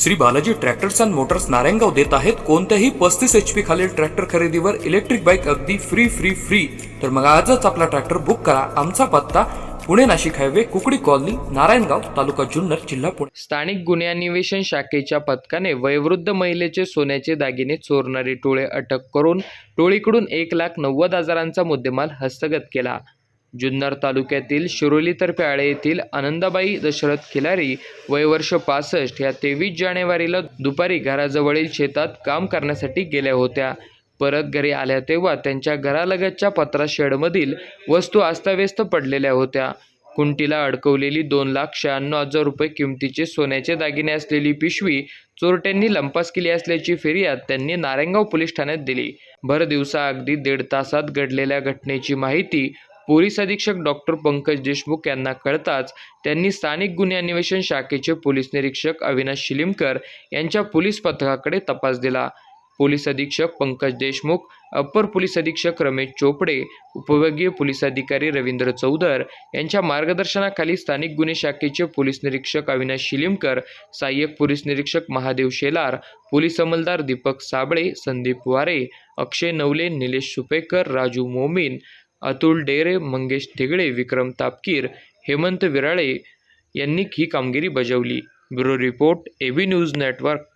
Shri Balaji tractors and motors Narayangaon देत आहेत. कोणत्याही पस्तीस एच पी खालील ट्रॅक्टर खरेदीवर इलेक्ट्रिक बाईक अगदी फ्री फ्री फ्री तर मग आजच आपला ट्रॅक्टर बुक करा. आमचा पत्ता पुणे नाशिक हायवे कुकडी कॉलनी नारायणगाव तालुका जुन्नर जिल्हा पुणे. स्थानिक गुन्हे अन्वेषण शाखेच्या पथकाने वयोवृद्ध महिलेचे सोन्याचे दागिने चोरणारे टोळे अटक करून टोळीकडून एक लाख नव्वद हजारांचा मुद्देमाल हस्तगत केला. जुन्नर तालुक्यातील शिरोली तर्फे येथील आनंदाबाई दशरथ खिलारी वयवर्ष पासष्ट या तेवीस जानेवारीला दुपारी घराजवळील शेतात काम करण्यासाठी गेल्या होत्या. परत घरी आल्या तेव्हा त्यांच्या घरालगतच्या पत्रा शेडमधील वस्तू अस्ताव्यस्त पडलेल्या होत्या. कुंटीला अडकवलेली दोन लाख शहाण्णव हजार रुपये किमतीचे सोन्याचे दागिने असलेली पिशवी चोरट्यांनी लंपास केली असल्याची फिर्याद त्यांनी नारायणगाव पोलीस ठाण्यात दिली. भर दिवसा अगदी दीड तासात घडलेल्या घटनेची माहिती पोलीस अधीक्षक डॉक्टर पंकज देशमुख यांना कळताच त्यांनी स्थानिक गुन्हे अन्वेषण शाखेचे पोलीस निरीक्षक अविनाश शिलिमकर यांच्या पोलीस पथकाकडे तपास दिला. पोलीस अधीक्षक पंकज देशमुख अप्पर पोलीस अधीक्षक रमेश चोपडे उपविभागीय पोलीस अधिकारी रवींद्र चौधर यांच्या मार्गदर्शनाखाली स्थानिक गुन्हे शाखेचे पोलीस निरीक्षक अविनाश शिलिमकर सहाय्यक पोलीस निरीक्षक महादेव शेलार पोलीस अंमलदार दीपक साबळे संदीप वारे अक्षय नवले निलेश सुपेकर राजू मोमीन अतुल डेरे मंगेश ठेगडे विक्रम तापकीर हेमंत विराळे यांनी ही कामगिरी बजावली. Bureau report A B news network.